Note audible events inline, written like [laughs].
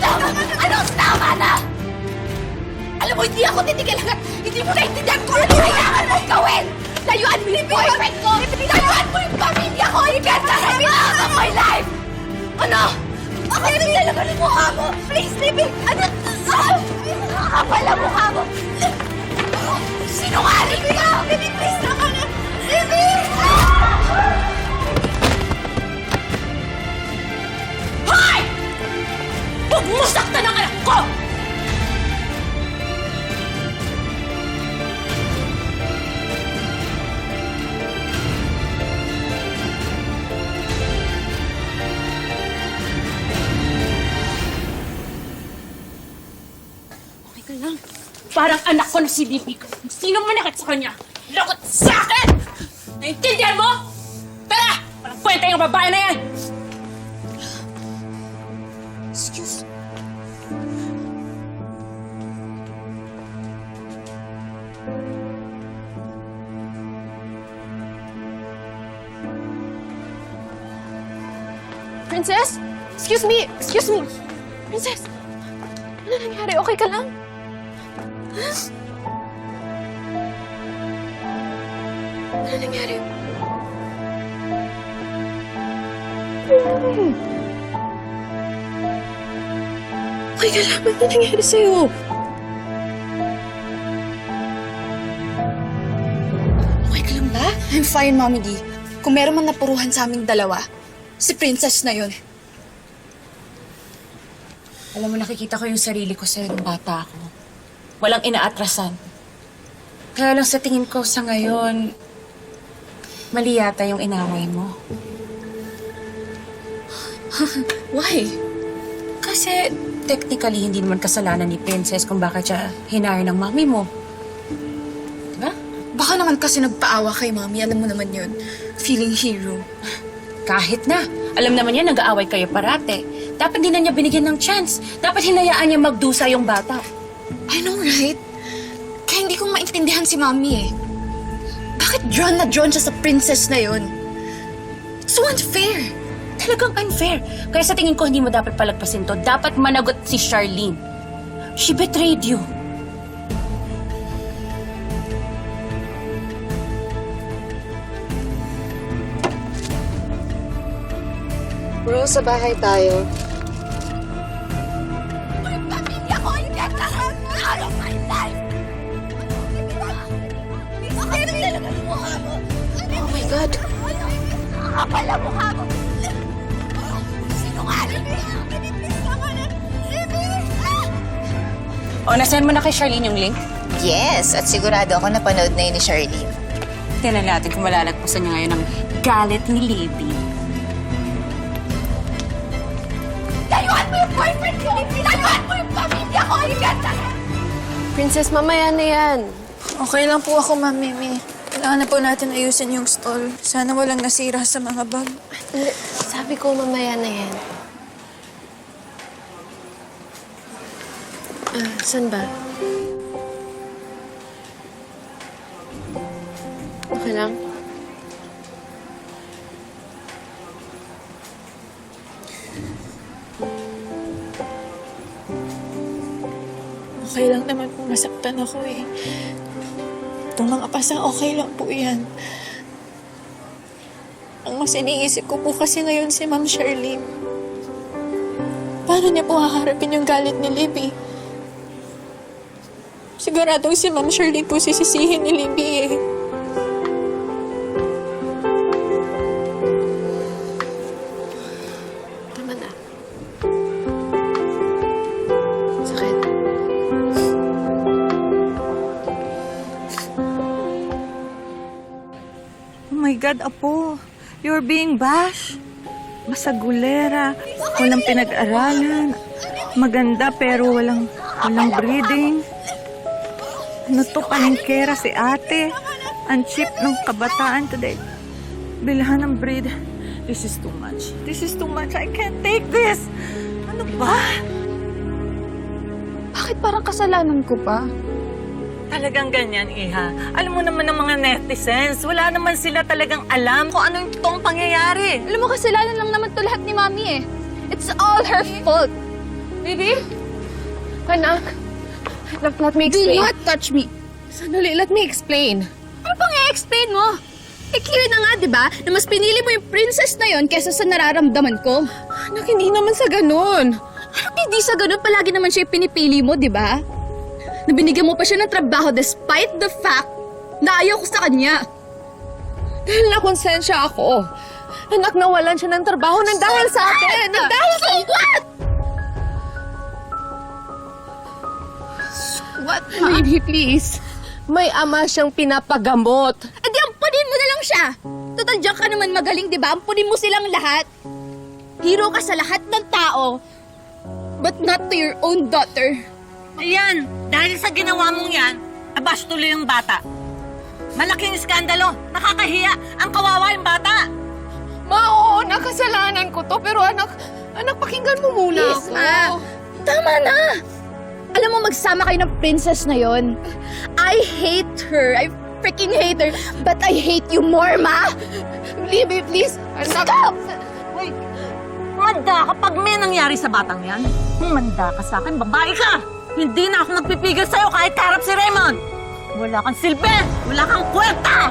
dito! Anong tama na? Alam mo, hindi ako titigil hanggat hindi mo naintindihan kung ano kailangan mong gawin! Layuan mo yung boyfriend ko! Layuan mo yung pamilya ko! Ibenta sa behalf of my life! Ano? Bakit hindi talaga ng mukha mo? Please, Libby! Ano? Nakakapal ang mukha mo! Sinungaling ka! Libby, please Huwag mo saktan ang anak ko! Okay ka lang. Parang anak ko na si Libby. Kung Sino manakit sa kanya? Lagot sa akin! Naintindihan mo? Tara! Walang kwenta yung babae na yan! Excuse Princess? Excuse me! Excuse me! Princess! Ano nangyari? Okay ka lang? Ano nangyari? Okay ka lang? Ano nangyari sa'yo? Okay ka lang ba? I'm fine, Mommy D. Kung meron man napuruhan sa aming dalawa, si Princess na yun. Alam mo, nakikita ko yung sarili ko sa'yo nung bata ako. Walang inaatrasan. Kaya lang sa tingin ko sa ngayon, mali yata yung inaway mo. [laughs] Why? Kasi technically, hindi naman kasalanan ni Princess kung bakit siya hinire ng mami mo. Diba? Baka naman kasi nagpaawa kay Mommy. Alam mo naman yun. Feeling hero. Kahit na. Alam naman niya, nag-aaway kayo parate. Dapat di na niya binigyan ng chance. Dapat hinayaan niya magdusa yung bata. I know, right? Kaya hindi ko maintindihan si Mommy eh. Bakit drawn na drawn siya sa princess na yun? It's so unfair. Talagang unfair. Kaya sa tingin ko, hindi mo dapat palagpasin to. Dapat managot si Charlene. She betrayed you. Bro, sa bahay tayo. Oh my God. Ang mukha mo! Sinungaling! O, nasend mo na kay Charlene yung link? Yes, at sigurado ako napanood na yun ni Charlene. Tingnan natin kung malalagpasan niya ngayon ng galit ni Libby. Layuan mo yung boyfriend ko! Layuan mo yung pamilya ko! Ibenta Princess, mamaya na yan. Okay lang po ako, Ma'am Mimi. Kailangan na po natin ayusin yung stall. Sana walang nasira sa mga bag. Sabi ko mamaya na yan. Ah, saan ba? Okay lang? Okay lang naman po masaktan ako eh. Itong mga pasang okay lang po yan. Ang mas iniisip ko po kasi ngayon si Ma'am Charlene. Paano niya po haharapin yung galit ni Libby? Siguradong si Ma'am Charlene po sisisihin ni Libby eh. God, Apo. You're being bashed. Masagulera. Walang pinag-aralan. Maganda pero walang, walang breeding. Ano to, palengkera si ate. Ang cheap ng kabataan today. Bilhan ng breed. This is too much. This is too much. I can't take this. Ano ba? Bakit parang kasalanan ko pa? Talagang ganyan, Iha. Alam mo naman ng mga netizens, wala naman sila talagang alam kung ano yung totoong pangyayari. Alam mo, kasalanan lang naman to lahat ni Mami eh. It's all her fault. Baby? Anak? Let, let me Do explain. not touch me! Sandali, let me explain. Ano pang i-explain mo? Eh, clear na nga, di ba? Na mas pinili mo yung princess na yon kesa sa nararamdaman ko. Anak, hindi naman sa ganun. Ano hindi sa ganun? Palagi naman siya yung pinipili mo, di ba? Nabinigyan mo pa siya ng trabaho despite the fact na ayaw ko sa kanya. Dahil nakonsensya ako. Anak, nawalan siya ng trabaho nang dahil sa akin. Nang dahil sa... So what? What, ma? Baby, please. May ama siyang pinapagamot. Eh di ampunin mo na lang siya. Total diyan ka naman magaling, di ba? Ampunin mo silang lahat. Hero ka sa lahat ng tao. But not to your own daughter. Ayan, dahil sa ginawa mong yan, abas tuloy yung bata. Malaking iskandalo, nakakahiya, ang kawawa yung bata. Ma, oo, nakasalanan ko to. Pero anak, anak, pakinggan mo muna Please, ako. ma. Tama na. Alam mo, magsama kayo ng princess na yon. I hate her. I freaking hate her. But I hate you more, ma. Libby, please. Anak, Stop! Hoy, manda kapag may nangyari sa batang yan. Manda ka sa akin, babae ka. Hindi na ako nagpipigil sa'yo kahit karap si Raymond. Wala kang silbi, wala kang kwenta.